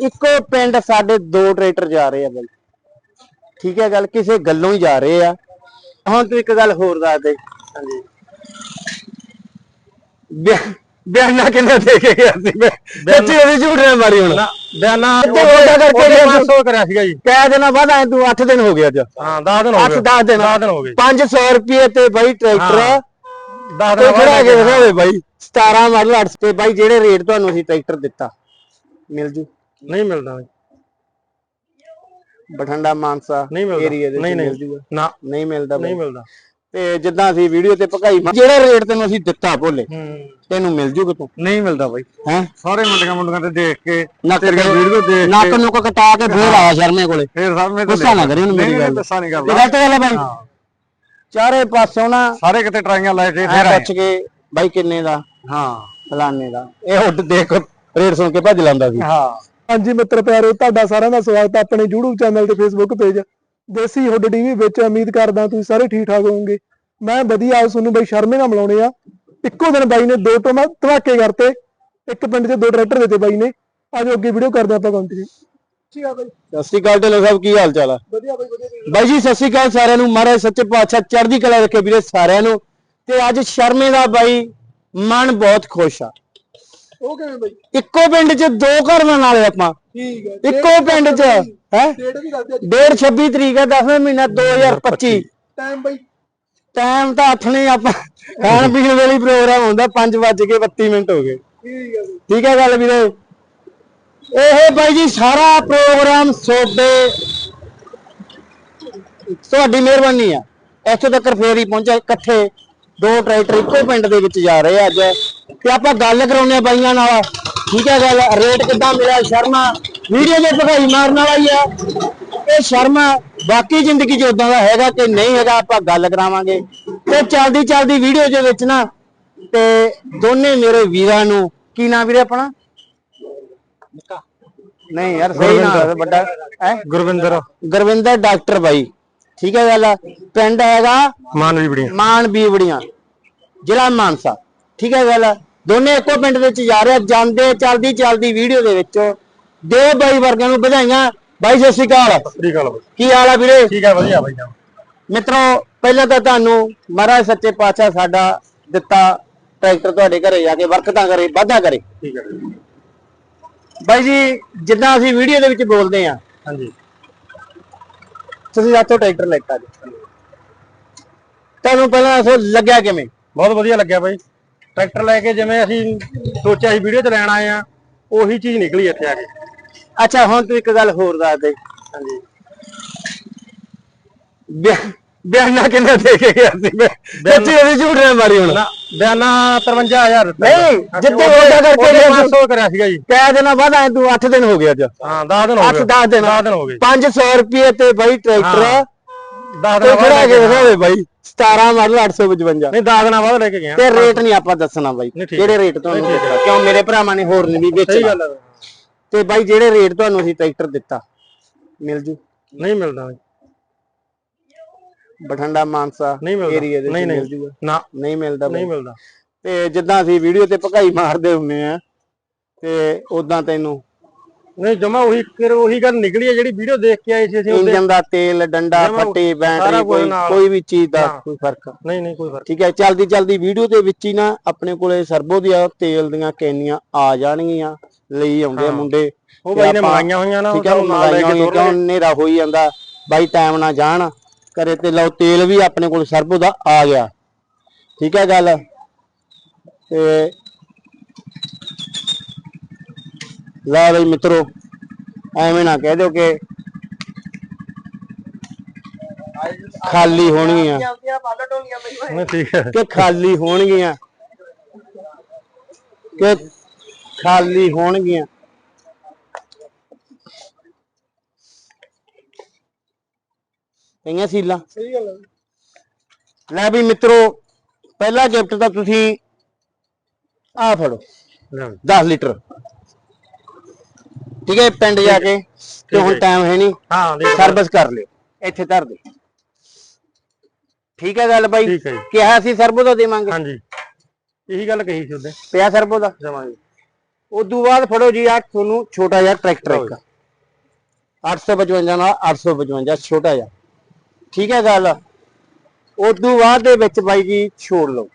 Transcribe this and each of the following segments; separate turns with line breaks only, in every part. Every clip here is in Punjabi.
ਇੱਕੋ ਪਿੰਡ ਸਾਡੇ ਦੋ ਟਰੈਕਟਰ ਜਾ ਰਹੇ ਆ ਬਾਈ। ਠੀਕ ਹੈ ਗੱਲ ਕਿਸੇ ਗੱਲੋਂ ਹੀ ਜਾ ਰਹੇ ਆ। ਹੁਣ ਤੂੰ ਇੱਕ ਗੱਲ ਹੋਰ ਦੱਸ ਦੇ।
ਹਾਂਜੀ।
ਬਿਆਨਾ ਕਿੰਨਾ ਦੇ ਕੇ ਗਿਆ ਸੀ? ਮੈਂ ਸੱਚੀ ਉਹਦੀ ਝੂਠ ਨਾ ਮਾਰੀ ਹੁਣ।
ਨਾ ਬਿਆਨਾ
ਤੇ ਉਹਦਾ ਕਰਕੇ
ਉਹਦੇ
ਗਿਆ
500 ਕਰਿਆ ਸੀਗਾ ਜੀ।
ਕਹਿ ਦੇਣਾ ਬਾਅਦ ਐ ਤੂੰ 8 ਦਿਨ ਹੋ ਗਏ ਅੱਜ।
ਹਾਂ 10 ਦਿਨ ਹੋ
8
ਗਏ।
10 ਦਿਨ।
10 ਦਿਨ ਹੋ ਗਏ।
500 ਰੁਪਏ ਤੇ ਬਾਈ ਟਰੈਕਟਰ
10
ਤੇ
ਦਿਨ
ਖੜਾ ਕੇ ਦਿਖਾਵੇ ਬਾਈ। 17 ਮਾਡਲ 8 ਤੇ ਬਾਈ ਜਿਹੜੇ ਰੇਟ ਤੁਹਾਨੂੰ ਅਸੀਂ ਟਰੈਕਟਰ ਦਿੱਤਾ। ਮਿਲ ਜੂ।
ਨਹੀਂ ਮਿਲਦਾ।
ਬਠੰਡਾ ਮਾਨਸਾ
ਨਹੀਂ
ਏਰੀਆ ਦੇ ਵਿੱਚ
ਨਹੀਂ
ਮਿਲ
ਨਹੀਂ
ਜੂਗਾ
ਨਾ।
ਨਹੀਂ ਮਿਲਦਾ ਬਾਈ।
ਨਹੀਂ ਮਿਲਦਾ।
ਤੇ ਜਿੱਦਾਂ ਅਸੀਂ ਵੀਡੀਓ ਤੇ ਭਕਾਈ ਮਾਰ- ਜਿਹੜਾ ਰੇਟ ਤੈਨੂੰ ਅਸੀਂ ਦਿੱਤਾ ਭੋਲੇ
ਹੂੰ।
ਤੈਨੂੰ ਮਿਲ ਜੂ ਕਿਤੋਂ
ਨਹੀਂ ਮਿਲਦਾ ਬਾਈ।
ਹੈ?
ਸਾਰੇ ਮੁੰਡਿਆਂ ਮੁੰਡਿਆਂ ਤੇ ਦੇਖ ਕੇ
ਨੱਕ
ਤੇਰੀਆਂ ਵੀਡੀਓ ਦੇਖ
ਨੱਕ ਨੁੱਕ ਕਟਾ ਕੇ ਫੇਰ ਆਇਆ ਸ਼ਰਮੇ ਕੋਲੇ।
ਫੇਰ ਸਭ ਨੇ
ਗੁੱਸਾ ਨਾ ਕਰੀ ਉਹਨੂੰ ਮੇਰੀ ਗੱਲ। ਦਾ।
ਗੁੱਸਾ ਨਹੀਂ
ਇਹ
ਕਰਦਾ
ਗਲਤ ਗੱਲ ਹੈ ਬਾਈ। ਚਾਰੇ ਪਾਸੋਂ ਨਾ
ਸਾਰੇ ਕਿਤੇ ਟਰਾਈਆਂ ਲਾਏ ਤੇ
ਐ
ਫੇਰ ਆਏ।
ਪੁੱਛ ਕੇ ਬਾਈ ਕਿੰਨੇ ਦਾ?
ਹਾਂ।
ਫਲਾਣੇ ਦਾ। ਇਹ ਉੱਡ ਦੇਖ ਰੇਟ ਸੁਣ ਕੇ ਭੱਜ ਲਾਂਦਾ ਸੀ।
ਹਾਂ।
ਹਾਂਜੀ ਮਿੱਤਰ ਪਿਆਰੋ ਤੁਹਾਡਾ ਸਾਰਿਆਂ ਦਾ ਸਵਾਗਤ ਹੈ ਆਪਣੇ YouTube ਚੈਨਲ ਤੇ Facebook page Desi hood TV ਵਿੱਚ ਉਮੀਦ ਕਰਦਾ ਤੁਸੀਂ ਸਾਰੇ ਠੀਕ ਠਾਕ ਹੋਵੋਗੇ। ਮੈਂ ਵਧੀਆ ਆਪ ਤੁਹਾਨੂੰ ਬਈ ਸ਼ਰਮੇ ਨਾਲ ਮਿਲਾਉਣੇ ਆ। ਇੱਕੋ ਦਿਨ ਬਾਈ ਨੇ ਦੋ ਟੋਮਾ ਧਮਾਕੇ ਕਰਤੇ। ਇੱਕ ਪਿੰਡ 'ਚ ਦੋ ਟਰੈਕਟਰ ਦਿੱਤੇ ਬਾਈ ਨੇ। ਆਜੋ ਅੱਗੇ ਵੀਡੀਓ ਕਰਦੇ ਆਪਾਂ ਕੰਟੀਨਿਊ ਠੀਕ ਆ ਬਾਈ।
ਸਤਿ ਸ਼੍ਰੀ ਅਕਾਲ ਢਿੱਲੋਂ ਸਾਹਿਬ ਕੀ ਹਾਲ ਚਾਲ ਆ?
ਵਧੀਆ ਬਾਈ ਵਧੀਆ
ਬਾਈ ਜੀ ਸਤਿ ਸ਼੍ਰੀ ਅਕਾਲ ਸਾਰਿਆਂ ਨੂੰ। ਮਹਾਰਾਜ ਸੱਚੇ ਪਾਤਸ਼ਾਹ ਚੜ੍ਹਦੀ ਕਲਾ ਰੱਖੇ ਵੀਰੇ ਸਾਰਿਆਂ ਨੂੰ। ਤੇ ਅੱਜ ਸ਼ਰਮੇ ਦਾ ਬਾਈ ਮਨ ਬਹੁਤ ਖੁਸ਼ ਆ।
ਉਹ ਕਿਵੇਂ ਬਾਈ।
ਇੱਕੋ ਪਿੰਡ 'ਚ ਦੋ ਘਰ ਨਾਲੇ ਆਪਾਂ।
ਠੀਕ ਹੈ।
ਇੱਕੋ ਪਿੰਡ 'ਚ ਹੈ?
ਡੇਟ ਵੀ ਦਿਓ
ਡੇਢ 26 ਤਰੀਕ ਹੈ 10ਵੇਂ ਮਹੀਨਾ 2025
ਟਾਈਮ ਬਾਈ।
ਟਾਈਮ ਤਾਂ ਅੱਠ ਨਹੀਂ ਆਪਾਂ ਖਾਣ ਪੀਣ ਵੇਲੇ ਹੀ ਪ੍ਰੋਗਰਾਮ ਹੁੰਦਾ 5 ਵੱਜ ਕੇ 32 ਮਿੰਟ ਹੋ ਗਏ।
ਠੀਕ ਹੈ ਬਾਈ।
ਠੀਕ ਹੈ ਗੱਲ ਵੀਰੇ? ਇਹ ਬਾਈ ਜੀ ਸਾਰਾ ਪ੍ਰੋਗਰਾਮ ਸੋਡੇ ਤੁਹਾਡੀ ਮਿਹਰਬਾਨੀ ਆ। ਇੱਥੋਂ ਤੱਕ ਫੇਰ ਹੀ ਪਹੁੰਚਿਆ ਇਕੱਠੇ ਦੋ ਟਰੈਕਟਰ ਇੱਕੋ ਪਿੰਡ ਦੇ ਵਿੱਚ ਜਾ ਰਹੇ ਆ ਅੱਜ। ਤੇ ਆਪਾਂ ਗੱਲ ਕਰਾਉਂਦੇ ਆ ਬਾਈਆਂ ਨਾਲ। ਠੀਕ ਹੈ ਗੱਲ? ਰੇਟ ਕਿੱਦਾਂ ਮਿਲਿਆ? ਸ਼ਰਮਾ ਵੀਡੀਓ ਦੇ ਭਗਾਈ ਮਾਰਨ ਵਾਲਾ ਹੀ ਆ। ਇਹ ਸ਼ਰਮਾ ਬਾਕੀ ਜ਼ਿੰਦਗੀ 'ਚ ਉਦਾਂ ਦਾ ਹੈਗਾ ਕਿ ਨਹੀਂ ਹੈਗਾ ਆਪਾਂ ਗੱਲ ਕਰਾਵਾਂਗੇ। ਤੇ ਚਲਦੀ ਚਲਦੀ ਵੀਡੀਓ ਦੇ ਵਿੱਚ ਨਾ ਤੇ ਦੋਨੇ ਮੇਰੇ ਵੀਰਾਂ ਨੂੰ ਕੀ ਨਾਮ ਵੀਰੇ ਆਪਣਾ? ਨਹੀਂ ਯਾਰ ਸਹੀ ਨਾਮ ਵੱਡਾ। ਹੈ?
ਗੁਰਵਿੰਦਰ।
ਗੁਰਵਿੰਦਰ ਡਾਕਟਰ ਬਾਈ। ਠੀਕ ਹੈ ਗੱਲ? ਪਿੰਡ ਹੈਗਾ
ਮਾਨਵੀ ਬੜੀਆਂ।
ਮਾਨ ਬੀਵੜੀਆਂ ਜ਼ਿਲ੍ਹਾ ਮਾਨਸਾ। ਠੀਕ ਹੈ ਗੱਲ? ਦੋਨੇ ਇੱਕੋ ਪਿੰਡ ਵਿੱਚ ਜਾ ਰਹੇ ਆ, ਜਾਂਦੇ ਚਲਦੀ ਚਲਦੀ ਵੀਡੀਓ ਦੇ ਵਿੱਚ। ਦੇ ਬਾਈ ਵਰਗਿਆਂ ਨੂੰ ਵਧਾਈਆਂ। ਬਾਈ ਸਤਿ ਸ਼੍ਰੀ ਅਕਾਲ।
ਠੀਕ ਆ ਬਾਈ।
ਕੀ ਹਾਲ ਆ ਵੀਰੇ?
ਠੀਕ ਆ ਵਧੀਆ ਬਾਈ
ਮਿੱਤਰੋ ਪਹਿਲਾਂ ਤਾਂ ਤੁਹਾਨੂੰ ਮਹਾਰਾਜ ਸੱਚੇ ਪਾਤਸ਼ਾਹ ਸਾਡਾ ਦਿੱਤਾ ਟਰੈਕਟਰ ਤੁਹਾਡੇ ਘਰੇ ਜਾ ਕੇ ਬਰਕਤਾਂ ਕਰੇ ਵਾਧਾ ਕਰੇ।
ਠੀਕ
ਬਾਈ ਜੀ ਜਿੱਦਾਂ ਅਸੀਂ ਵੀਡੀਓ ਦੇ ਵਿੱਚ ਬੋਲਦੇ ਆ
ਹਾਂਜੀ।
ਤੁਸੀਂ ਸਾਥੋਂ ਟਰੈਕਟਰ ਲੈਤਾ ਜੀ ਤੁਹਾਨੂੰ ਪਹਿਲਾਂ ਦੱਸੋ ਲੱਗਿਆ ਕਿਵੇਂ?
ਬਹੁਤ ਵਧੀਆ ਲੱਗਿਆ ਬਾਈ। ਟਰੈਕਟਰ ਲੈ ਕੇ ਜਿਵੇਂ ਅਸੀਂ ਸੋਚਿਆ ਸੀ ਵੀਡੀਓ 'ਚ ਲੈਣ ਆਏ ਆ ਉਹੀ ਚੀਜ਼ ਨਿਕਲੀ ਇੱਥੇ ਆ ਕੇ।
ਅੱਛਾ ਹੁਣ ਤੂੰ ਇੱਕ ਗੱਲ ਹੋਰ ਦੱਸ ਦੇ।
ਹਾਂਜੀ।
ਬਿਆ- ਬਿਆਨਾ ਕਿੰਨਾ ਦੇ ਕੇ ਗਿਆ ਸੀ? ਮੈਂ ਸੱਚੀ ਉਹਦੀ ਝੂਠ ਨਾ ਮਾਰੀ ਹੁਣ।
ਨਾ ਬਿਆਨਾ 53000 ਦਿੱਤਾ।
ਨਹੀਂ, ਜਿੱਥੇ ਉਹਦਾ ਕਰਕੇ ਗਿਆ ਸੀ।
500 ਕਰਿਆ ਸੀਗਾ ਜੀ।
ਕਹਿ ਦੇਣਾ ਬਾਅਦ ਐ ਤੂੰ 8 ਦਿਨ ਹੋ ਗਏ ਅੱਜ।
ਹਾਂ 10 ਦਿਨ ਹੋ
8
ਗਏ।
10 ਦਿਨ।
10 ਦਿਨ ਹੋ ਗਏ।
500 ਰੁਪਏ ਤੇ ਬਾਈ ਟਰੈਕਟਰ
10
ਤੇ
ਦਿਨ
ਖੜਾ
ਬਾਅਦ
ਕੇ ਦਿਖਾਵੇ ਬਾਈ। 17 ਮਾਡਲ 855
ਨਹੀਂ 10 ਦਿਨਾਂ ਬਾਅਦ ਲੈ ਕੇ ਗਿਆ।
ਤੇ ਰੇਟ ਨਹੀਂ ਆਪਾਂ ਦੱਸਣਾ ਬਾਈ। ਕਿਹੜੇ ਰੇਟ ਤੁਹਾਨੂੰ ਕਿਉਂ ਮੇਰੇ ਭਰਾਵਾਂ ਨੇ ਹੋਰ ਨਹੀਂ ਵੀ ਵੇਚਣਾ
ਗੱਲ ਹੈ।
ਤੇ ਬਾਈ ਜਿਹੜੇ ਰੇਟ ਤੁਹਾਨੂੰ ਅਸੀਂ ਟਰੈਕਟਰ ਦਿੱਤਾ ਮਿਲ ਜੂ?
ਨਹੀਂ ਮਿਲਦਾ। ਬਾਈ।
ਬਠੰਡਾ ਮਾਨਸਾ
ਨਹੀਂ ਮਿਲਦਾ।
ਏਰੀਆ ਦੇ
ਨਹੀਂ
ਮਿਲ ਜੂਗਾ।
ਨਾ।
ਨਹੀਂ ਮਿਲਦਾ
ਨਹੀਂ ਮਿਲਦਾ।
ਤੇ ਜਿੱਦਾਂ ਅਸੀਂ ਵੀਡੀਓ ਤੇ ਭਕਾਈ ਮਾਰਦੇ ਹੁੰਨੇ ਆ ਤੇ ਉਦਾਂ ਤੈਨੂੰ
ਨਹੀਂ ਜਮਾ ਉਹੀ ਫਿਰ ਉਹੀ ਗੱਲ ਨਿਕਲੀ ਹੈ ਜਿਹੜੀ ਵੀਡੀਓ ਦੇਖ ਕੇ ਆਏ ਸੀ ਅਸੀਂ ਉਹਦੇ।
ਇੰਜਨ ਦਾ ਤੇਲ ਡੰਡਾ
ਜਮਾਂ
ਫੱਟੀ ਬੈਟਰੀ
ਸਾਰਾ ਕੁਝ
ਕੋਈ
ਨਾਲ।
ਕੋਈ ਵੀ ਚੀਜ਼ ਦਾ
ਹਾਂ।
ਕੋਈ ਫ਼ਰਕ।
ਨਹੀਂ ਨਹੀਂ ਕੋਈ ਫ਼ਰਕ।
ਠੀਕ ਹੈ ਚਲਦੀ ਚਲਦੀ ਵੀਡੀਓ ਦੇ ਵਿੱਚ ਹੀ ਨਾ ਆਪਣੇ ਕੋਲੇ ਸਰਬੋ ਦੀਆਂ ਤੇਲ ਦੀਆਂ ਕੈਨੀਆਂ ਆ ਜਾਣਗੀਆਂ ਲਈ ਆਉਂਦੇ ਆ। ਮੁੰਡੇ।
ਉਹ ਬਾਈ ਨੇ ਮੰਗਾਈਆਂ ਹੋਈਆਂ ਨਾ
ਠੀਕ ਹੈ ਉਹ
ਨਾਲ ਲੈ ਕੇ ਤੋਰ
ਕਿਉਂ ਹਨੇਰਾ ਹੋਈ ਜਾਂਦਾ? ਬਾਈ ਟਾਈਮ ਨਾਲ ਜਾਣ ਕਰੇ ਤੇ ਲਓ ਤੇਲ ਵੀ ਆਪਣੇ ਕੋਲ ਸਰਬੋ ਦਾ ਆ ਗਿਆ। ਠੀਕ ਹੈ ਗੱਲ? ਤੇ ਲੈ ਬਈ ਮਿੱਤਰੋ ਐਵੇਂ ਨਾ ਕਹਿ ਦਿਓ ਕਿ ਖਾਲੀ ਹੋਣਗੀਆਂ।
ਨਹੀਂ ਠੀਕ ਹੈ
ਕਿ ਖਾਲੀ ਹੋਣਗੀਆਂ। ਕਿ ਖਾਲੀ ਹੋਣਗੀਆਂ। ਕਈਆਂ ਸੀਲਾਂ।
ਸਹੀ ਗੱਲ ਹੈ
ਲੈ ਵੀ ਮਿੱਤਰੋ ਪਹਿਲਾ ਗਿਫਟ ਤਾਂ ਤੁਸੀਂ ਆ ਫੜੋ।
ਲੈ।
10 ਲੀਟਰ। ਠੀਕ ਹੈ ਪਿੰਡ ਜਾ ਕੇ ਤੇ ਹੁਣ ਟਾਈਮ ਹੈ ਨਹੀਂ
ਹਾਂ
ਸਰਵਿਸ ਕਰ ਲਿਓ ਇੱਥੇ ਧਰ ਦੇ ਠੀਕ ਹੈ ਗੱਲ ਬਾਈ? ਕਿਹਾ ਸੀ ਸਰਬੋ ਦਾ ਦੇਵਾਂਗੇ।
ਹਾਂਜੀ। ਇਹੀ ਗੱਲ ਕਹੀ ਸੀ ਉਹਦੇ
ਪਿਆ ਸਰਬੋ ਦਾ?
ਜੀ।
ਉਦੋਂ ਬਾਅਦ ਫੜੋ ਜੀ ਆ ਤੁਹਾਨੂੰ ਛੋਟਾ ਜਿਹਾ ਟਰੈਕਟਰ ਇੱਕ। 855 ਨਾਲ 855 ਛੋਟਾ ਜਿਹਾ। ਠੀਕ ਹੈ ਗੱਲ? ਉਦੋਂ ਬਾਅਦ ਦੇ ਵਿੱਚ ਬਾਈ ਜੀ ਛੋੜ ਲਓ।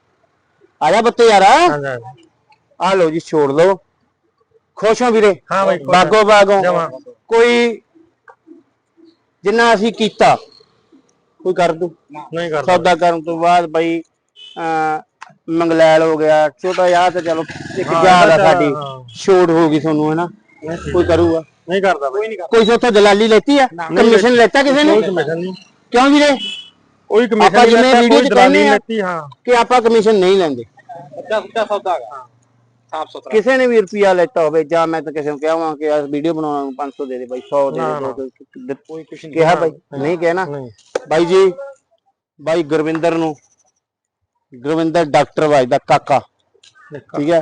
ਆ ਜਾ ਬੱਤੇ ਯਾਰ। ਆ ਲਓ ਜੀ ਛੋੜ ਲਓ। ਖੁਸ਼ ਹੋ ਵੀਰੇ।
ਹਾਂ ਬਾਈ, ਖੁਸ਼ ਹਾਂ।
ਬਾਗੋ ਬਾਗੋ।
ਜਮਾਂ।
ਕੋਈ ਜਿੰਨਾ ਅਸੀਂ ਕੀਤਾ ਕੋਈ ਕਰ ਦੂ।
ਨਹੀਂ ਕਰਦਾ
ਸੌਦਾ ਕਰਨ ਤੋਂ ਬਾਅਦ ਬਈ ਮੰਗਲੈਲ ਹੋ ਗਿਆ ਛੋਟਾ ਜਿਹਾ ਤੇ ਚਲੋ ਇੱਕ
ਹਾਂ,
ਯਾਦ ਆ ਸਾਡੀ।
ਹਾਂ।
ਛੋੜ ਹੋ ਗਈ ਤੁਹਾਨੂੰ ਹੈ ਨਾ
ਨਹੀਂ ਠੀਕ।
ਕੋਈ ਕਰੂਗਾ।
ਨਹੀਂ ਕਰਦਾ ਬਾਈ। ਨਹੀਂ
ਕੋਈ ਸੋਥੋਂ ਦਲਾਲੀ ਲੈਤੀ ਆ? ਕਮਿਸ਼ਨ ਲੈਤਾ ਕਿਸੇ ਨੇ?
ਕੋਈ ਕਮਿਸ਼ਨ ਨਹੀਂ।
ਕਿਉਂ ਵੀਰੇ?
ਕੋਈ ਕਮਿਸ਼ਨ
ਆਪਾਂ
ਨਹੀਂ
ਜਿਵੇਂ
ਲੈਤਾ,
ਵੀਡੀਓ
ਕੋਈ
ਚ
ਦਲਾਲੀ
ਕਹਿੰਦੇ ਆ।
ਲੈਤੀ ਹਾਂ।
ਕਿ ਆਪਾਂ ਕਮਿਸ਼ਨ ਨਹੀਂ ਲੈਂਦੇ।
ਅੱਛਾ ਸੁੱਚਾ ਸੌਦਾ ਹੈਗਾ। ਸਾਫ਼ ਸੁਥਰਾ।
ਕਿਸੇ ਨੇ ਵੀ ਰੁਪਿਆ ਲੈਤਾ ਹੋਵੇ ਜਾਂ ਮੈਂ ਤਾਂ ਕਿਸੇ ਨੂੰ ਕਹਾਂਗਾ ਕਿ ਆ ਵੀਡੀਓ ਬਣਾਉਣ ਨੂੰ 500 ਦੇ ਦੇ ਬਾਈ 100 ਦੇ
ਨਾ,
ਦੇ
ਨਾ।
200
ਕੋਈ ਕੁਛ ਨਹੀਂ।
ਕਿਹਾ ਬਾਈ ਨਹੀਂ ਕਹਿਣਾ
ਨਹੀਂ।
ਬਾਈ ਜੀ ਬਾਈ ਗੁਰਵਿੰਦਰ ਨੂੰ ਗੁਰਵਿੰਦਰ ਡਾਕਟਰ ਬਾਈ ਦਾ ਕਾਕਾ। ਠੀਕ ਹੈ?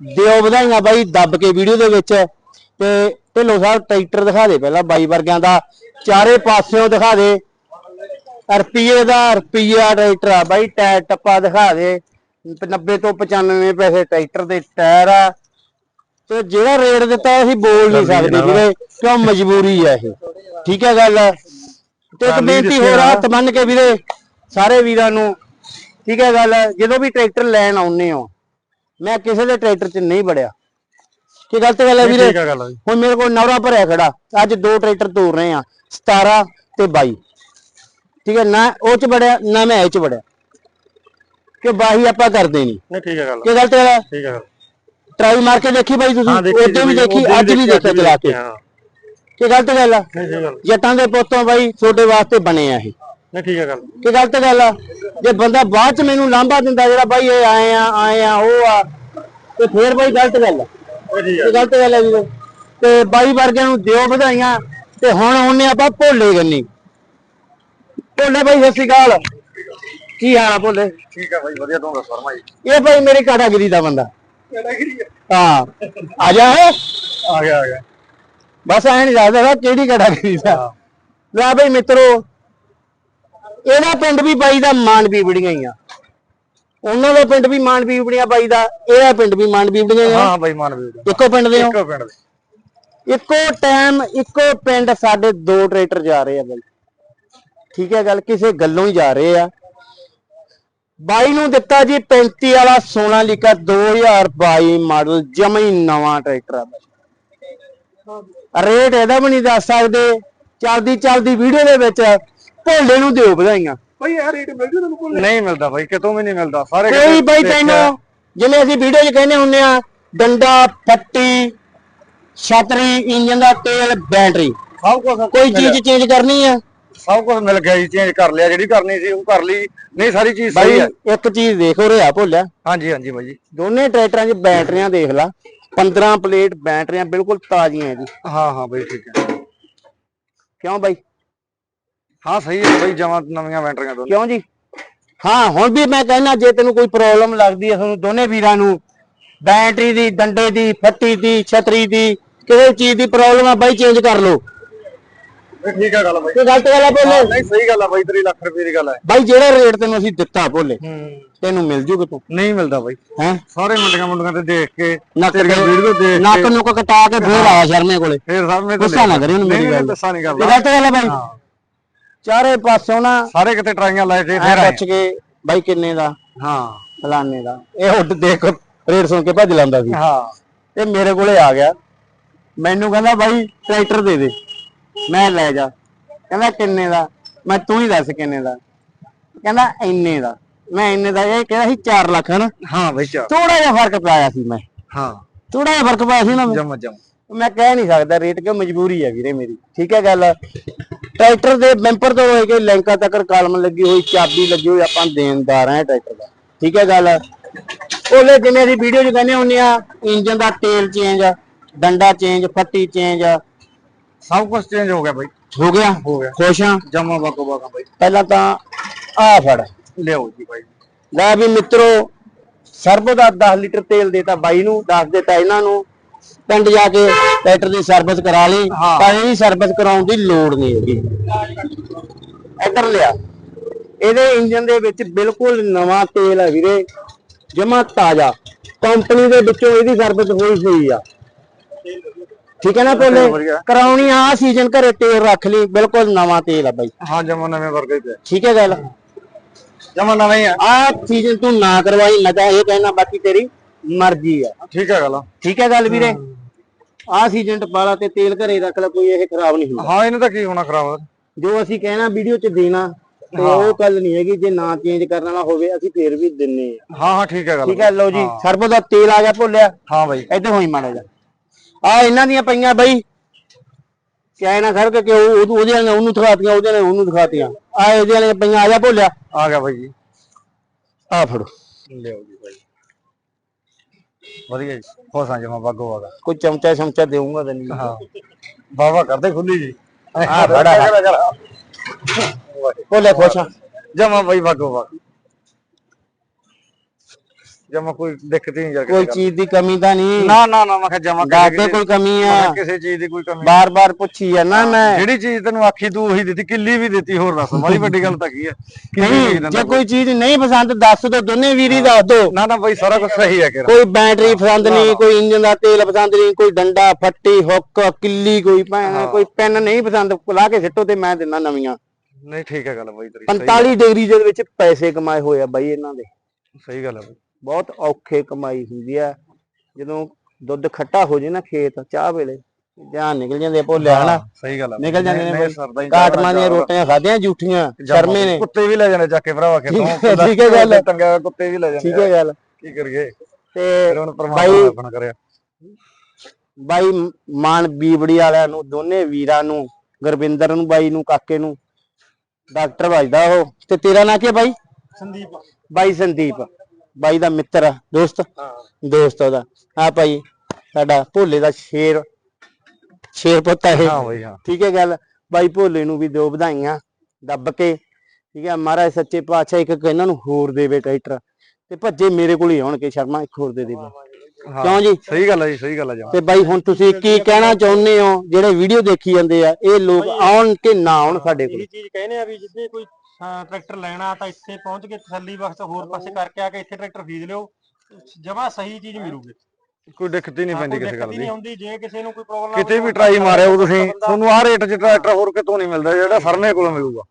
ਦਿਓ ਵਧਾਈਆਂ ਬਾਈ ਦੱਬ ਕੇ ਵੀਡੀਓ ਦੇ ਵਿੱਚ। ਤੇ ਢਿੱਲੋਂ ਸਾਹਿਬ ਟਰੈਕਟਰ ਦਿਖਾ ਦੇ ਪਹਿਲਾਂ ਬਾਈ ਵਰਗਿਆਂ ਦਾ। ਚਾਰੇ ਪਾਸਿਓਂ ਦਿਖਾ ਦੇ। ਰੁਪਈਏ ਦਾ ਰੁਪਈਆ ਟਰੈਕਟਰ ਆ ਬਾਈ ਟਾਇਰ ਟੱਪਾ ਦਿਖਾ ਦੇ। 90 ਤੋਂ 95 ਪੈਸੇ ਟਰੈਕਟਰ ਦੇ ਟਾਇਰ ਆ। ਤੇ ਜਿਹੜਾ ਰੇਟ ਦਿੱਤਾ ਅਸੀਂ ਬੋਲ ਨਹੀਂ ਸਕਦੇ ਵੀਰੇ ਕਿਉਂ ਮਜਬੂਰੀ ਆ ਇਹ? ਠੀਕ ਹੈ ਗੱਲ ਤੇ ਇੱਕ ਬੇਨਤੀ ਹੋਰ
ਆ।
ਹੱਥ ਬੰਨ ਕੇ ਵੀਰੇ ਸਾਰੇ ਵੀਰਾਂ ਨੂੰ। ਠੀਕ ਹੈ ਗੱਲ ਜਦੋਂ ਵੀ ਟਰੈਕਟਰ ਲੈਣ ਆਉਨੇ ਹੋ ਮੈਂ ਕਿਸੇ ਦੇ ਟਰੈਕਟਰ 'ਚ ਨਹੀਂ ਵੜਿਆ। ਕੀ ਗਲਤ ਗੱਲ ਹੈ ਵੀਰੇ? ਹੁਣ ਮੇਰੇ ਕੋਲ ਨਵਰਾ ਭਰਿਆ ਖੜਾ। ਅੱਜ ਦੋ ਟਰੈਕਟਰ ਤੋਰ ਰਹੇ ਆ 17 ਤੇ 22 ਠੀਕ ਹੈ ਨਾ ਉਹ 'ਚ ਵੜਿਆ ਨਾ ਮੈਂ ਇਹ 'ਚ ਵੜਿਆ। ਕਿ ਬਾਹੀ ਆਪਾਂ ਕਰਦੇ ਨਹੀਂ
ਨਹੀਂ ਠੀਕ ਹੈ ਗੱਲ।
ਕੀ ਗਲਤ ਗੱਲ ਹੈ?
ਠੀਕ ਹੈ ਗੱਲ।
ਟਰਾਈ ਮਾਰ ਕੇ ਦੇਖੀ ਬਾਈ ਤੁਸੀਂ। ਉਦੋਂ ਵੀ ਦੇਖੀ ਅੱਜ ਵੀ ਦੇਖਿਆ ਚਲਾ ਕੇ। ਕੀ ਗਲਤ ਗੱਲ ਆ? ਜੱਟਾਂ ਦੇ ਪੁੱਤੋਂ ਬਾਈ ਤੁਹਾਡੇ ਵਾਸਤੇ ਬਣੇ ਆ ਇਹ।
ਨਹੀਂ ਠੀਕ ਹੈ ਗੱਲ।
ਕੀ ਗਲਤ ਗੱਲ ਆ? ਜੇ ਬੰਦਾ ਬਾਅਦ ਚ ਮੈਨੂੰ ਲਾਂਭਾ ਦਿੰਦਾ ਜਿਹੜਾ ਬਾਈ ਇਹ ਆਏ ਆ ਆਏ ਆ ਉਹ ਆ ਤੇ ਫੇਰ ਬਾਈ ਗਲਤ ਗੱਲ ਆ।
ਇਹ
ਗਲਤ ਗੱਲ ਆ ਵੀਰੇ ਤੇ ਬਾਈ ਵਰਗਿਆਂ ਨੂੰ ਦਿਓ ਵਧਾਈਆਂ ਤੇ ਹੁਣ ਉਹਨੇ ਆਪਾਂ ਭੋਲੇ ਗੰਨੀ। ਭੋਲੇ ਬਾਈ ਸਤਿ ਸ਼੍ਰੀ ਅਕਾਲ। ਕੀ ਹਾਲ ਆ ਭੋਲੇ?
ਠੀਕ ਹੈ ਬਾਈ ਵਧੀਆ ਤੂੰ ਦੱਸ ਫਰਮਾਈ
ਇਹ ਬਾਈ ਮੇਰੇ ਕਾਟਾਗਰੀ ਦਾ ਬੰਦਾ। ਹਾਂ। ਆ ਜਾ।
ਆ ਗਿਆ ਆ ਗਿਆ।
ਬਸ ਐ ਨਹੀਂ ਦੱਸਦਾ ਕਿਹੜੀ ਕੈਟਾਗਰੀ ਦਾ। ਲੈ ਬਈ ਮਿੱਤਰੋ ਇਹਦਾ ਪਿੰਡ ਵੀ ਬਾਈ ਦਾ ਮਾਨਵੀ ਬੜੀਆਂ ਹੀ ਆ। ਉਹਨਾਂ ਦਾ ਪਿੰਡ ਵੀ ਮਾਨਵੀ ਬੜੀਆਂ ਬਾਈ ਦਾ ਇਹਦਾ ਪਿੰਡ ਵੀ ਮਾਨਵੀ ਬੜੀਆਂ ਹੀ ਆ।
ਹਾਂ ਬਾਈ ਮਾਨਵੀਰ ਦਾ
ਇੱਕੋ ਪਿੰਡ ਦੇ
ਇੱਕੋ ਪਿੰਡ ਦੇ।
ਇੱਕੋ ਟਾਈਮ ਇੱਕੋ ਪਿੰਡ ਸਾਡੇ ਦੋ ਟਰੈਕਟਰ ਜਾ ਰਹੇ ਆ ਬਾਈ। ਠੀਕ ਹੈ ਗੱਲ ਕਿਸੇ ਗੱਲੋਂ ਹੀ ਜਾ ਰਹੇ ਆ। ਬਾਈ ਨੂੰ ਦਿੱਤਾ ਜੀ 35 ਵਾਲਾ ਸੋਨਾ ਲਿਖਾ 2022 ਮਾਡਲ ਜਮਾ ਹੀ ਨਵਾਂ ਟਰੈਕਟਰ ਆ ਬਾਈ ਰੇਟ ਇਹਦਾ ਵੀ ਨਹੀਂ ਦੱਸ ਸਕਦੇ। ਚਲਦੀ ਚਲਦੀ ਵੀਡੀਓ ਦੇ ਵਿੱਚ ਭੋਲੇ ਨੂੰ ਦਿਓ ਵਧਾਈਆਂ।
ਬਈ ਇਹ ਰੇਟ ਮਿਲ ਜੂ ਤੈਨੂੰ ਭੁੱਲ?
ਨਹੀਂ ਮਿਲਦਾ ਬਾਈ ਕਿਤੋਂ ਵੀ ਨਹੀਂ ਮਿਲਦਾ। ਸਾਰੇ
ਕੋਈ
ਦੇਖਿਆ।
ਤੈਨੂੰ ਜਿਵੇਂ ਅਸੀਂ ਵੀਡੀਓ 'ਚ ਕਹਿੰਦੇ ਹੁੰਨੇ ਆ ਡੰਡਾ ਫੱਟੀ ਛਤਰੀ ਇੰਜਨ ਦਾ ਤੇਲ ਬੈਟਰੀ।
ਸਭ ਕੁਝ
ਕੋਈ ਚੀਜ਼ ਚੇਂਜ ਕਰਨੀ ਆ।
ਸਭ ਕੁਝ ਮਿਲ ਗਿਆ ਜੀ ਚੇਂਜ ਕਰ ਲਿਆ ਜਿਹੜੀ ਕਰਨੀ ਸੀ ਉਹ ਕਰ ਲਈ। ਨਹੀਂ ਸਾਰੀ ਚੀਜ਼ ਸਹੀ ਹੈ।
ਇੱਕ ਚੀਜ਼ ਦੇਖੋ ਰਿਹਾ ਭੁੱਲਿਆ।
ਹਾਂਜੀ ਹਾਂਜੀ ਬਾਈ ਜੀ।
ਦੋਨੇ ਟਰੈਕਟਰਾਂ 'ਚ ਬੈਟਰੀਆਂ ਦੇਖ ਲਾ। 15 ਪਲੇਟ ਬੈਟਰੀਆਂ ਬਿਲਕੁਲ ਤਾਜ਼ੀਆਂ ਜੀ।
ਹਾਂ ਹਾਂ ਬਾਈ ਠੀਕ ਹੈ।
ਕਿਉਂ ਬਾਈ?
ਹਾਂ ਸਹੀ ਹੈ ਬਾਈ ਜਮਾਂ ਨਵੀਆਂ ਬੈਟਰੀਆਂ ਦੋਨੇ।
ਕਿਉਂ ਜੀ? ਹਾਂ ਹੁਣ ਵੀ ਮੈਂ ਕਹਿੰਦਾ ਜੇ ਤੈਨੂੰ ਕੋਈ ਪ੍ਰੋਬਲਮ ਲੱਗਦੀ ਹੈ ਤੁਹਾਨੂੰ ਦੋਨੇ ਵੀਰਾਂ ਨੂੰ ਬੈਟਰੀ ਦੀ ਡੰਡੇ ਦੀ ਫੱਟੀ ਦੀ ਛਤਰੀ ਦੀ ਕਿਸੇ ਚੀਜ਼ ਦੀ ਪ੍ਰੋਬਲਮ ਆ ਬਾਈ ਚੇਂਜ ਕਰ ਲਓ।
ਠੀਕ ਹੈ ਗੱਲ ਬਾਈ।
ਕੋਈ ਗਲਤ ਗੱਲ ਆ
ਹਾਂ,
ਭੋਲੇ
ਨਹੀਂ ਸਹੀ ਗੱਲ ਆ ਬਾਈ 3 ਲੱਖ ਰੁਪਏ ਦੀ ਗੱਲ ਹੈ
ਬਾਈ ਜਿਹੜਾ ਰੇਟ ਤੈਨੂੰ ਅਸੀਂ ਦਿੱਤਾ ਭੋਲੇ ਤੈਨੂੰ ਮਿਲ ਜੂ ਕਿਤੋਂ
ਨਹੀਂ ਮਿਲਦਾ ਬਾਈ।
ਹੈ?
ਸਾਰੇ ਮੁੰਡਿਆਂ ਮੁੰਡਿਆਂ ਤੇ ਦੇਖ ਕੇ
ਨੱਕ ਤੇ-
ਵੀਡੀਓ ਦੇਖ
ਨੱਕ
ਕੇ।
ਨੁੱਕ ਕਟਾ ਕੇ ਫੇਰ ਆਇਆ ਸ਼ਰਮੇ ਕੋਲੇ।
ਫੇਰ ਸਭ ਨੇ
ਗੁੱਸਾ ਨਾ ਕਰੀ ਉਹਨੂੰ ਮੇਰੀ ਗੱਲ
ਗੁੱਸਾ ਨਹੀਂ ਕਰਦਾ
ਗਲਤ ਗੱਲ ਆ ਬਾਈ। ਚਾਰੇ ਪਾਸਿਓਂ ਨਾ
ਸਾਰੇ ਕਿਤੇ ਟਰਾਈਆਂ ਲਾਏ ਤੇ
ਐ
ਫੇਰ
ਪੁੱਛ ਕੇ ਬਾਈ ਕਿੰਨੇ ਦਾ?
ਹਾਂ।
ਫਲਾਨੇ ਦਾ। ਇਹ ਉੱਡ ਦੇਖ ਰੇਟ ਸੁਣ ਕੇ ਭੱਜ ਲੈਂਦਾ ਸੀ।
ਹਾਂ।
ਇਹ ਮੇਰੇ ਕੋਲੇ ਆ ਗਿਆ। ਮੈਨੂੰ ਕਹਿੰਦਾ ਬਾਈ ਟਰੈਕਟਰ ਦੇ ਦੇ। ਮੈਂ ਲੈ ਜਾ। ਕਹਿੰਦਾ ਕਿੰਨੇ ਦਾ? ਮੈਂ ਤੂੰ ਹੀ ਦੱਸ ਕਿੰਨੇ ਦਾ? ਕਹਿੰਦਾ ਇੰਨੇ ਦਾ। ਮੈਂ ਇੰਨੇ ਦਾ ਇਹ ਕਹਿੰਦਾ ਸੀ 4 ਲੱਖ ਹਨਾ?
ਹਾਂ ਬਾਈ ਚਾ
ਥੋੜਾ ਜਿਹਾ ਫ਼ਰਕ ਪਾਇਆ ਸੀ ਮੈਂ।
ਹਾਂ।
ਥੋੜਾ ਜਿਹਾ ਫ਼ਰਕ ਪਾਇਆ ਸੀ ਨਾ ਮੈਂ।
ਜਮ ਜਮ।
ਮੈਂ ਕਹਿ ਨਹੀਂ ਸਕਦਾ ਰੇਟ ਕਿਉਂ ਮਜਬੂਰੀ ਹੈ ਵੀਰੇ ਮੇਰੀ। ਠੀਕ ਹੈ ਗੱਲ। ਟਰੈਕਟਰ ਦੇ ਬੈਂਪਰ ਤੋਂ ਹੋਏ ਕਿ ਲੈਂਕਾ ਤੱਕ ਕਾਲਮ ਲੱਗੀ ਹੋਈ ਚਾਬੀ ਲੱਗੀ ਹੋਈ ਆਪਾਂ ਦੇਣਦਾਰ ਹਾਂ ਟਰੈਕਟਰ ਦਾ। ਠੀਕ ਹੈ ਗੱਲ। ਉਹਲੇ ਜਿਵੇਂ ਦੀ ਵੀਡੀਓ 'ਚ ਕਹਿੰਦੇ ਹੁੰਦੇ ਆ ਇੰਜਨ ਦਾ ਤੇਲ ਚੇਂਜ ਡੰਡਾ ਚੇਂਜ ਫੱਟੀ ਚੇਂਜ
ਸਭ ਕੁਝ ਚੇਂਜ ਹੋ ਗਿਆ ਬਾਈ।
ਹੋ ਗਿਆ?
ਹੋ ਗਿਆ।
ਖੁਸ਼ ਹਾਂ।
ਜਮਾ ਬਾਕੋ ਬਾਕਾ ਬਾਈ।
ਪਹਿਲਾਂ ਤਾਂ ਆ ਫੜ।
ਲਿਆਓ ਜੀ ਬਾਈ।
ਲੈ ਵੀ ਮਿੱਤਰੋ ਸਰਬ ਦਾ 10 ਲੀਟਰ ਤੇਲ ਦੇਤਾ ਬਾਈ ਨੂੰ ਦੱਸ ਦਿੱਤਾ ਇਹਨਾਂ ਨੂੰ। ਪਿੰਡ ਜਾ ਕੇ ਟਰੈਕਟਰ ਦੀ ਸਰਵਿਸ ਕਰਾ ਲਈ। ਤਾਂ ਇਹਦੀ ਸਰਵਿਸ ਕਰਾਉਣ ਦੀ ਲੋੜ ਨਹੀਂ ਹੈਗੀ। ਇੱਧਰ ਲਿਆ। ਇਹਦੇ ਇੰਜਨ ਦੇ ਵਿੱਚ ਬਿਲਕੁਲ ਨਵਾਂ ਤੇਲ ਹੈ ਵੀਰੇ। ਜਮਾ ਤਾਜ਼ਾ। ਕੰਪਨੀ ਦੇ ਵਿੱਚੋਂ ਇਹਦੀ ਸਰਵਿਸ ਹੋਈ ਹੋਈ ਆ। ਠੀਕ ਹੈ ਨਾ ਭੋਲੇ?
ਵਧੀਆ।
ਕਰਾਉਣੀ ਆ ਸੀਜ਼ਨ ਘਰੇ ਤੇਲ ਰੱਖ ਲਈ ਬਿਲਕੁਲ ਨਵਾਂ ਤੇਲ ਆ ਬਾਈ।
ਹਾਂ ਜਮਾ ਨਵੇਂ ਵਰਗਾ ਹੀ ਪਿਆ।
ਠੀਕ ਹੈ ਗੱਲ?
ਜਮਾ ਨਵਾਂ ਹੀ ਆ।
ਆ ਸੀਜ਼ਨ ਤੂੰ ਨਾ ਕਰਵਾਈ ਮੈਂ ਤਾਂ ਇਹ ਕਹਿਣਾ ਬਾਕੀ ਤੇਰੀ ਮਰਜ਼ੀ ਆ।
ਠੀਕ ਹੈ ਗੱਲ
ਠੀਕ ਹੈ ਗੱਲ ਵੀਰੇ? ਆ ਸੀਜ਼ਨ ਟਪਾਲਾ ਤੇ ਤੇਲ ਘਰੇ ਰੱਖ ਲੈ ਕੋਈ ਇਹ ਖਰਾਬ ਨਹੀਂ ਹੁੰਦਾ।
ਹਾਂ ਇਹਨੇ ਤਾਂ ਕੀ ਹੋਣਾ ਖਰਾਬ?
ਜੋ ਅਸੀਂ ਕਹਿਣਾ ਵੀਡੀਓ 'ਚ ਦੇਣਾ ਤੇ ਉਹ ਗੱਲ ਨਹੀਂ ਹੈਗੀ ਜੇ ਨਾ ਚੇਂਜ ਕਰਨ ਵਾਲਾ ਹੋਵੇ ਅਸੀਂ ਫੇਰ ਵੀ ਦਿੰਨੇ ਆ।
ਹਾਂ ਹਾਂ ਠੀਕ ਹੈ ਗੱਲ
ਠੀਕ ਹੈ ਲਓ ਜੀ ਸਰਬੋ ਦਾ ਤੇਲ ਆ ਗਿਆ ਭੁੱਲਿਆ।
ਹਾਂ ਬਾਈ।
ਇੱਧਰ ਹੋਈ ਮਾੜਾ ਜਾ ਆ ਇਹਨਾਂ ਦੀਆਂ ਪਈਆਂ ਬਈ। ਕਿਆ ਨਾ ਕਰ ਕਿ ਉਹ ਉਹ- ਉਹਦੇ ਨੇ ਉਹਨੂੰ ਦਿਖਾਤੀਆਂ ਉਹਦੇ ਨੇ ਉਹਨੂੰ ਦਿਖਾਤੀਆਂ। ਆ ਇਹਦੇ ਵਾਲੀਆਂ ਪਈਆਂ ਆ ਜਾ ਭੁੱਲਿਆ।
ਆ ਗਿਆ ਬਾਈ ਜੀ।
ਆ ਫੜੋ।
ਲਿਓ ਜੀ ਬਾਈ। ਵਧੀਆ ਜੀ। ਹੋਸਾਂ ਜਮਾ ਬਾਗੋ ਵਾਗਾ
ਕੋਈ ਚਮਚਾ ਚਮਚਾ ਦੇਊਂਗਾ ਤੈਨੂੰ
ਹਾਂ। ਬਾਬਾ ਕਰਦੇ ਖੁੱਲੀ ਜੀ।
ਆ ਬੜਾ ਭੁੱਲਿਆ ਖੁਸ਼
ਜਮਾ ਬਾਈ ਬਾਗੋ ਵਾਗਾ ਜਮਾ ਕੋਈ ਦਿੱਕਤ ਹੀ ਨਹੀਂ ਜਾ
ਕੋਈ ਚੀਜ਼ ਦੀ ਕਮੀ ਤਾਂ ਨਹੀਂ।
ਨਾ ਨਾ ਨਾ ਮੈਂ ਕਿਹਾ ਜਮਾ
ਦਾਦੇ ਕੋਈ ਕਮੀ ਆ।
ਕਿਸੇ ਚੀਜ਼ ਦੀ ਕੋਈ ਕਮੀ
ਬਾਰ ਬਾਰ ਪੁੱਛੀ ਆ ਨਾ ਮੈਂ।
ਜਿਹੜੀ ਚੀਜ਼ ਤੈਨੂੰ ਆਖੀ ਤੂੰ ਉਹੀ ਦਿੱਤੀ ਕਿੱਲੀ ਵੀ ਦਿੱਤੀ ਹੋਰ ਦੱਸ ਬੜੀ ਵੱਡੀ ਗੱਲ ਤਾਂ ਕੀ ਹੈ
ਨਹੀਂ ਜੇ ਕੋਈ। ਚੀਜ਼ ਨਹੀਂ ਪਸੰਦ ਦੱਸ ਦੋ ਦੋਨੇ ਵੀਰੀ ਦੱਸ ਦੋ।
ਨਾ ਨਾ ਬਾਈ ਸਾਰਾ ਕੁਝ ਸਹੀ ਹੈ ਕਿਰਾ
ਕੋਈ ਬੈਟਰੀ ਪਸੰਦ ਨਹੀਂ ਕੋਈ ਇੰਜਨ ਦਾ ਤੇਲ ਪਸੰਦ ਨਹੀਂ ਕੋਈ ਡੰਡਾ ਫੱਟੀ ਹੁੱਕ ਕਿੱਲੀ ਕੋਈ ਭੈਣ ਕੋਈ ਪੈਨ ਨਹੀਂ ਪਸੰਦ ਲਾ ਕੇ ਸਿੱਟੋ ਤੇ ਮੈਂ ਦਿੰਦਾ ਨਵੀਆਂ।
ਨਹੀਂ ਠੀਕ ਹੈ ਗੱਲ ਬਾਈ ਤੇਰੀ ਸਹੀ
45 ਡਿਗਰੀ ਦੇ ਵਿੱਚ ਪੈਸੇ ਕਮਾਏ ਹੋਏ ਆ ਬਾਈ ਇਹਨਾਂ ਦੇ।
ਸਹੀ ਗੱਲ ਹੈ ਬਾਈ।
ਬਹੁਤ ਔਖੇ ਕਮਾਈ ਹੁੰਦੀ ਆ। ਜਦੋਂ ਦੁੱਧ ਖੱਟਾ ਹੋ ਜੇ ਨਾ ਖੇਤ ਚਾਹ ਵੇਲੇ ਧਿਆਨ ਨਿਕਲ ਜਾਂਦੇ ਆ ਭੋਲਿਆ ਹਨਾ?
ਸਹੀ ਗੱਲ ਹੈ
ਨਿਕਲ ਜਾਂਦੇ ਨੇ ਬਾਈ।
ਸਰਦਾ ਹੀ
ਕਾਟਮਾਂ ਦੀਆਂ ਰੋਟੀਆਂ ਖਾਧੀਆਂ ਝੂਠੀਆਂ ਸ਼ਰਮੇ ਨੇ।
ਕੁੱਤੇ ਵੀ ਲੈ ਜਾਣੇ ਚੱਕ ਕੇ ਭਰਾਵਾ ਖੇਤੋਂ
ਠੀਕ ਹੈ ਗੱਲ।
ਟੰਗਾ ਕੁੱਤੇ ਵੀ ਲੈ ਜਾਣੇ
ਠੀਕ ਹੈ ਗੱਲ।
ਕੀ ਕਰੀਏ?
ਤੇ
ਫਿਰ ਹੁਣ ਪਰਮਾਤਮਾ
ਬਾਈ-
ਆਪਣਾ ਕਰਿਆ।
ਬਾਈ ਮਾਨ ਬੀਬੜੀ ਵਾਲਿਆਂ ਨੂੰ ਦੋਨੇ ਵੀਰਾਂ ਨੂੰ ਗੁਰਵਿੰਦਰ ਨੂੰ ਬਾਈ ਨੂੰ ਕਾਕੇ ਨੂੰ ਡਾਕਟਰ ਵੱਜਦਾ ਉਹ। ਤੇ ਤੇਰਾ ਨਾਂ ਕੀ ਹੈ ਬਾਈ?
ਸੰਦੀਪ।
ਬਾਈ ਸੰਦੀਪ। ਬਾਈ ਦਾ ਮਿੱਤਰ ਆ, ਦੋਸਤ? ਦੋਸਤ ਉਹਦਾ। ਆ ਭਾਈ ਸਾਡਾ ਭੋਲੇ ਦਾ ਸ਼ੇਰ ਸ਼ੇਰ ਪੁੱਤ ਹੈ ਇਹ।
ਹਾਂ ਬਾਈ ਹਾਂ।
ਠੀਕ ਹੈ ਗੱਲ? ਬਾਈ ਭੋਲੇ ਨੂੰ ਵੀ ਦਿਓ ਵਧਾਈਆਂ ਦੱਬ ਕੇ। ਠੀਕ ਹੈ ਮਹਾਰਾਜ ਸੱਚੇ ਪਾਤਸ਼ਾਹ ਇੱਕ ਇੱਕ ਇਹਨਾਂ ਨੂੰ ਹੋਰ ਦੇਵੇ ਟਰੈਕਟਰ। ਤੇ ਭੱਜੇ ਮੇਰੇ ਕੋਲ ਹੀ ਆਉਣਗੇ ਸ਼ਰਮਾ ਇੱਕ ਹੋਰ ਦੇ ਦੇਵੇ
ਹਾਂ।
ਕਿਉਂ ਜੀ?
ਸਹੀ ਗੱਲ ਹੈ ਜੀ ਸਹੀ ਗੱਲ ਹੈ ਜਮਾ
ਤੇ ਬਾਈ ਹੁਣ ਤੁਸੀਂ ਕੀ ਕਹਿਣਾ ਚਾਹੁੰਦੇ ਹੋ? ਜਿਹੜੇ ਵੀਡੀਓ ਦੇਖੀ ਜਾਂਦੇ ਆ ਇਹ ਲੋਕ ਆਉਣ ਕਿ ਨਾ ਆਉਣ ਸਾਡੇ ਕੋਲ?
ਇਹੀ ਚੀਜ਼ ਕਹਿੰਦੇ ਆ ਵੀ ਜਿੱਦੇ ਕੋਈ ਟਰੈਕਟਰ ਲੈਣਾ ਤਾਂ ਇੱਥੇ ਪਹੁੰਚ ਕੇ ਤਸੱਲੀ ਬਖਸ਼ ਹੋਰ ਪਾਸੇ ਕਰਕੇ ਆ ਕੇ ਇੱਥੇ ਟਰੈਕਟਰ ਖਰੀਦ ਲਿਓ। ਜਮਾ ਸਹੀ ਚੀਜ਼ ਮਿਲੂਗੀ।
ਕੋਈ ਦਿੱਕਤ ਹੀ ਨਹੀਂ ਪੈਂਦੀ ਕਿਸੇ ਗੱਲ ਦੀ।
ਨਹੀਂ ਆਉਂਦੀ ਜੇ ਕਿਸੇ ਨੂੰ ਕੋਈ ਪ੍ਰੋਬਲਮ
ਕਿਤੇ ਵੀ ਟਰਾਈ ਮਾਰਿਆ ਉਹ ਤੁਸੀਂ ਤੁਹਾਨੂੰ ਆਹ ਰੇਟ 'ਚ ਟਰੈਕਟਰ ਹੋਰ ਕਿਤੋਂ ਨਹੀਂ ਮਿਲਦਾ ਜਿਹੜਾ ਸਰਨੇ ਕੋਲੋਂ ਮਿਲੂਗਾ।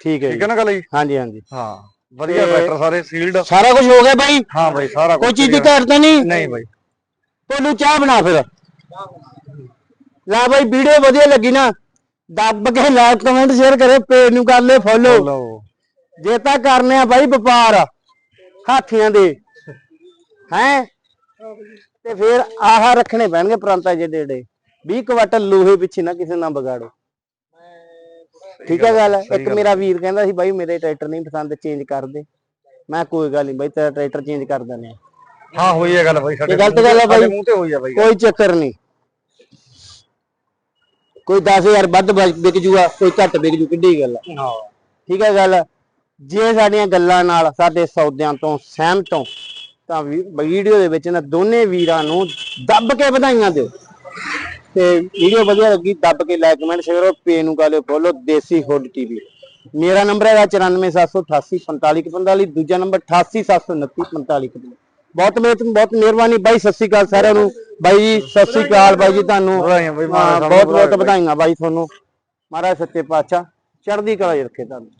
ਠੀਕ ਹੈ
ਠੀਕ ਹੈ ਨਾ ਗੱਲ ਜੀ?
ਹਾਂਜੀ ਹਾਂਜੀ।
ਹਾਂ ਵਧੀਆ ਟਰੈਕਟਰ ਸਾਰੇ ਸੀਲਡ
ਸਾਰਾ ਕੁਝ ਹੋ ਗਿਆ ਬਾਈ?
ਹਾਂ ਬਾਈ ਸਾਰਾ
ਕੋਈ ਚੀਜ਼ ਦੀ। ਘਾਟ ਤਾਂ ਨਹੀਂ?
ਨਹੀਂ ਬਾਈ।
ਤੁਹਾਨੂੰ ਚਾਹ ਬਣਾ ਫਿਰ। ਲੈ ਬਾਈ ਵੀਡੀਓ ਵਧੀਆ ਲੱਗੀ ਨਾ। ਦੱਬ ਕੇ ਲਾਈਕ ਕਮੈਂਟ ਸ਼ੇਅਰ ਕਰੇ ਪੇਜ ਨੂੰ ਕਰ ਲੈ ਫੋਲੋ
ਲਓ
ਜੇ ਤਾਂ ਕਰਨੇ ਆ ਬਾਈ ਵਪਾਰ ਹਾਥੀਆਂ ਦੇ। ਹੈ? ਤੇ ਫਿਰ ਆਹ ਰੱਖਣੇ ਪੈਣਗੇ ਪ੍ਰਾਂਤਾਂ ਜਿਹੜੇ ਜਿਹੜੇ 20 ਕੁਆਟਲ ਲੋਹੇ ਪਿੱਛੇ ਨਾ ਕਿਸੇ ਨਾਲ ਵਿਗਾੜੋ। ਠੀਕ ਹੈ ਗੱਲ? ਇੱਕ ਮੇਰਾ ਵੀਰ ਕਹਿੰਦਾ ਸੀ ਬਾਈ ਮੇਰੇ ਟਰੈਕਟਰ ਨਹੀਂ ਪਸੰਦ ਚੇਂਜ ਕਰ ਦੇ। ਮੈਂ ਕੋਈ ਗੱਲ ਨਹੀਂ ਬਾਈ ਤੇਰਾ ਟਰੈਕਟਰ ਚੇਂਜ ਕਰ ਦਿੰਦੇ ਆ
ਹਾਂ ਹੋਈ ਹੈ ਗੱਲ ਬਾਈ ਸਾਡੇ
ਇਹ ਗਲਤ ਗੱਲ ਹੈ ਬਾਈ।
ਸਾਡੇ ਮੂੰਹ ਤੇ ਹੋਈ ਹੈ ਬਾਈ
ਕੋਈ ਚੱਕਰ ਨਹੀਂ। ਕੋਈ 10000 ਵੱਧ ਵਿਕ ਜੂਗਾ ਕੋਈ ਘੱਟ ਵਿਕ ਜੂ ਕਿੱਡੀ ਗੱਲ ਆ।
ਹਾਂ।
ਠੀਕ ਹੈ ਗੱਲ? ਜੇ ਸਾਡੀਆਂ ਗੱਲਾਂ ਨਾਲ ਸਾਡੇ ਸੌਦਿਆਂ ਤੋਂ ਸਹਿਮਤ ਹੋ ਤਾਂ ਵੀ- ਵੀਡੀਓ ਦੇ ਵਿੱਚ ਨਾ ਦੋਨੇ ਵੀਰਾਂ ਨੂੰ ਦੱਬ ਕੇ ਵਧਾਈਆਂ ਦਿਓ। ਤੇ ਵੀਡੀਓ ਵਧੀਆ ਲੱਗੀ ਦੱਬ ਕੇ ਲਾਈਕ ਕਮੈਂਟ ਸ਼ੇਅਰ ਕਰੋ ਪੇ ਨੂੰ ਕਾ ਲਿਓ ਫੋਲੋ ਦੇਸੀ ਹੁੱਡ ਟੀਵੀ। ਮੇਰਾ ਨੰਬਰ ਹੈਗਾ 9478845145 ਦੂਜਾ ਨੰਬਰ 8879455145 ਬਹੁਤ ਮਿਹਰਤ ਬਹੁਤ ਮਿਹਰਬਾਨੀ ਬਾਈ ਸਤਿ ਸ਼੍ਰੀ ਅਕਾਲ ਸਾਰਿਆਂ ਨੂੰ। ਬਾਈ ਜੀ ਸਤਿ ਸ਼੍ਰੀ ਅਕਾਲ ਬਾਈ ਜੀ ਤੁਹਾਨੂੰ। ਬਹੁਤ ਬਹੁਤ ਵਧਾਈਆਂ ਬਾਈ ਤੁਹਾਨੂੰ। ਮਹਾਰਾਜ ਸੱਚੇ ਪਾਤਸ਼ਾਹ ਚੜ੍ਹਦੀ ਕਲਾ ਰੱਖੇ ਤੁਹਾਨੂੰ।